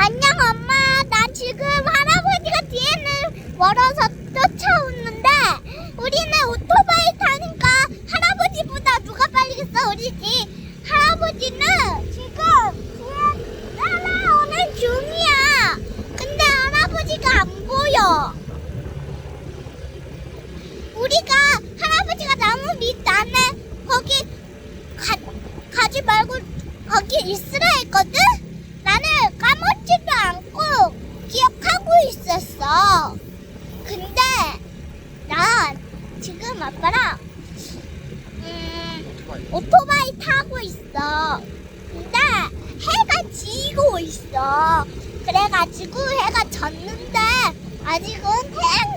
안녕 엄마. 나 지금 할아버지가 뒤에는 멀어서 쫓아오는데 우리는 오토바이 타니까 할아버지보다 누가 빨리겠어 우리 집 할아버지는 지금 뒤에 따라오는 중이야. 근데 할아버지가 안 보여. 우리가 할아버지가 나무 밑 안에 거기 가, 가지 말고 거기 있으라 했거든? 나는 까먹지도 않고 기억하고 있었어. 근데 난 지금 아빠랑 음, 오토바이 타고 있어. 근데 해가 지고 있어. 그래가지고 해가 졌는데 아직은 태